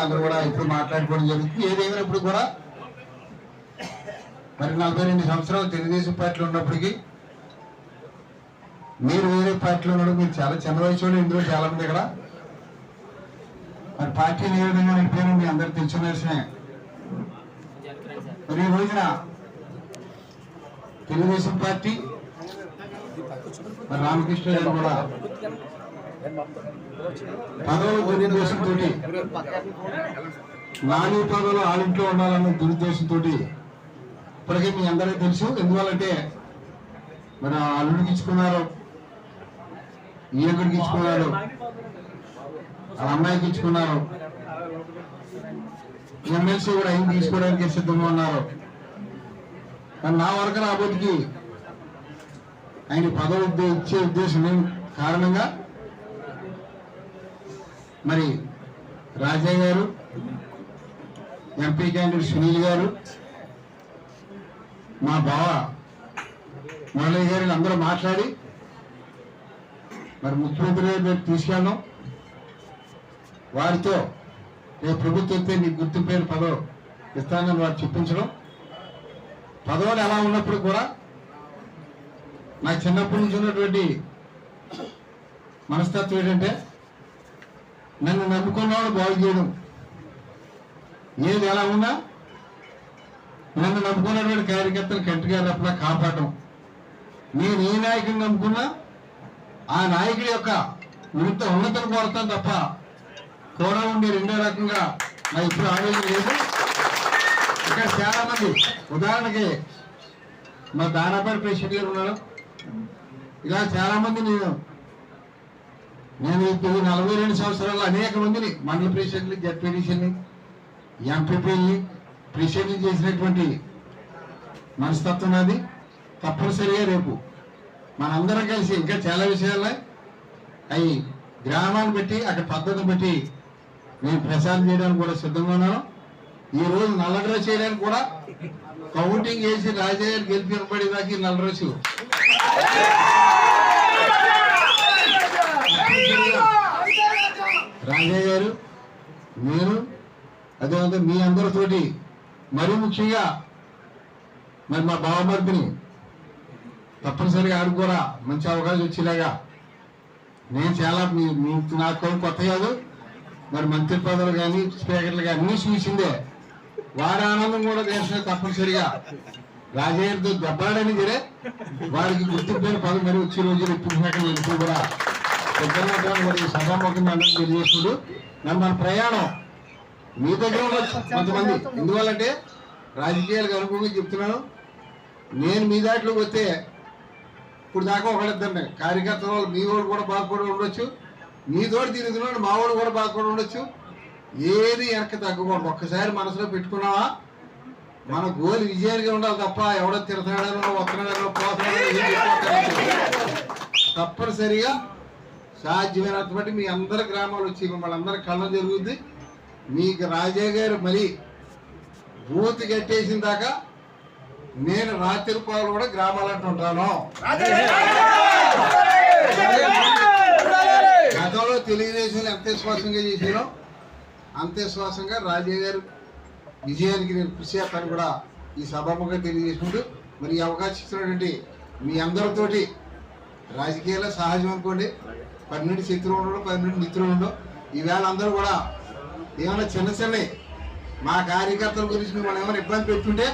కార్యకర్తలు అందరూ కూడా ఇప్పుడు మాట్లాడుకోవడం జరుగుతుంది. ఏదేమైనప్పుడు కూడా మరి నలభై రెండు సంవత్సరాలు తెలుగుదేశం పార్టీలో ఉన్నప్పటికీ మీరు వేరే పార్టీలో ఉండడం మీరు చాలా చిన్న వయసులో ఇందులో చాలా మంది ఇక్కడ. మరి పార్టీని ఏ విధంగా నడిపారో మీ అందరు తెలిసిన విషయమే. మరి ఈ రోజున తెలుగుదేశం పార్టీ మరి రామకృష్ణ గారు కూడా పదవుల దురుద్దేశంతో నాలుగు పదవులు ఆడింట్లో ఉండాలన్న దురుద్దేశంతో ఇప్పటికే మీ అందరికీ తెలుసు. ఎందువల్లంటే మన అల్లుడికి ఇచ్చుకున్నారు ఈయకుడికి ఇచ్చుకున్నారు అమ్మాయికి ఇచ్చుకున్నారు ఎమ్మెల్సీ కూడా ఆయన తీసుకోవడానికి సిద్ధంగా ఉన్నారు కానీ నా వరకు రాబోతుకి ఆయన పదవి ఇచ్చే ఉద్దేశం కారణంగా మరి రాజయ్య గారు ఎంపీ క్యాండిడేట్ సునీల్ గారు మా బావ మురళీ గారు అందరూ మాట్లాడి మరి ముఖ్యమంత్రి గారి దగ్గరికి వారితో రేపు ప్రభుత్వం వస్తే నీకు గుర్తింపైన పదవి ఇస్తానని వారు చెప్పించడం. పదవులు ఎలా ఉన్నప్పుడు కూడా నాకు చిన్నప్పటి నుంచి ఉన్నటువంటి మనస్తత్వం ఏంటంటే నన్ను నమ్ముకున్నవాడు బాగు చేయడం. ఏది ఎలా ఉన్నా నన్ను నమ్ముకున్నటువంటి కార్యకర్తలు కంటిగా రెప్పలా కాపాడటం. నేను ఏ నాయకుడిని నమ్ముకున్నా ఆ నాయకుడి యొక్క ఉన్నత ఉన్నతను కోరతాను తప్ప కూడా ఉండే రెండో రకంగా నాకు ఇప్పుడు ఆలోచన లేదు. ఇక్కడ చాలా మంది ఉదాహరణకి మా దానాపల్లి ప్రెసిడెంట్ గారు ఉన్నారు. ఇలా చాలా మంది నేను నేను ఇప్పుడు నలభై రెండు సంవత్సరాలు అనేక మందిని మండల ప్రెసిడెంట్ని జడ్పీటీసీని ఎంపీపీని ప్రెసిడెంట్ చేసినటువంటి మనస్తత్వం నాది. తప్పనిసరిగా రేపు మనందరం కలిసి ఇంకా చాలా విషయాలు అవి గ్రామాన్ని బట్టి అక్కడ పద్ధతిని బట్టి మేము ప్రచారం చేయడానికి కూడా సిద్ధంగా ఉన్నాను. ఈ రోజు నల్లడ్ర చేయడానికి కూడా కౌంటింగ్ చేసి రాజయ్య గెలిపి గెలిపినబడేదాకా ఈ నల్లరసు రాజయ్య గారు నేను అదేవిధంగా మీ అందరితోటి మరీ ముఖ్యంగా మరి మా బావమర్దిని తప్పనిసరిగా ఆడు కూడా మంచి అవకాశం వచ్చేలాగా నేను చాలా మీ నాకు కొత్త కాదు మరి మంత్రి పదవులు కానీ స్పీకర్లు కానీ అన్నీ చూసిందే. వారి ఆనందం కూడా దేశం తప్పనిసరిగా. రాజయ్యతో దెబ్బలాడని సరే వారికి గుర్తింపైన పదవి మరి వచ్చే రోజులు ఇప్పుడు కూడా పెద్దలు మరి సభాముఖంగా అందరం తెలియజేస్తుడు నన్ను మన ప్రయాణం. మీ దగ్గర కొంతమంది ఎందువల్లంటే రాజకీయాలకు అనుకూలంగా చెప్తున్నాను. నేను మీ దాంట్లోకి వస్తే ఇప్పుడు దాకా ఒకళ్ళిద్దరిని కార్యకర్తల వాళ్ళు మీ వాడు కూడా బాధపడి ఉండొచ్చు. మీ తిరుగుతున్నాడు మా వాడు కూడా బాధపడి ఉండొచ్చు. ఏది వెనక్కి తగ్గకూడదు ఒక్కసారి మనసులో పెట్టుకున్నావా? మన గోల్ విజయానికి ఉండాలి తప్ప ఎవడో తిరుగుతున్నాడనో వస్తున్నాడనో పోతున్నాడో తప్పనిసరిగా సాధ్యమైనటువంటి మీ అందరి గ్రామాలు వచ్చి మిమ్మల్ని అందరి కళ్ళ జరుగుద్ది. మీకు రాజే గారు మరి బూత్ కట్టేసిన దాకా నేను రాత్రి పాలు కూడా గ్రామాలంటూ ఉంటాను. గతంలో తెలుగుదేశం ఎంత విశ్వాసంగా చేశానో అంత విశ్వాసంగా రాజే గారు విజయానికి నేను కృషి చేస్తాను కూడా ఈ సభాముఖంగా తెలియజేసుకుంటూ మరి ఈ అవకాశం ఇచ్చినటువంటి మీ అందరితోటి రాజకీయాల సహజం అనుకోండి. పన్నెండు శత్రువు ఉండడం పన్నెండు మిత్రులు ఉండడం ఈవేళ అందరూ కూడా ఏమైనా చిన్న చిన్నవి మా కార్యకర్తల గురించి మిమ్మల్ని ఏమైనా ఇబ్బంది పెట్టుకుంటే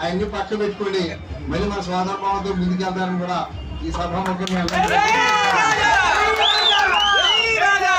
అవన్నీ పక్క పెట్టుకోండి. మళ్ళీ మన సోదర భావంతో ముందుకెళ్తారని కూడా ఈ సభాముఖంగా రాజా!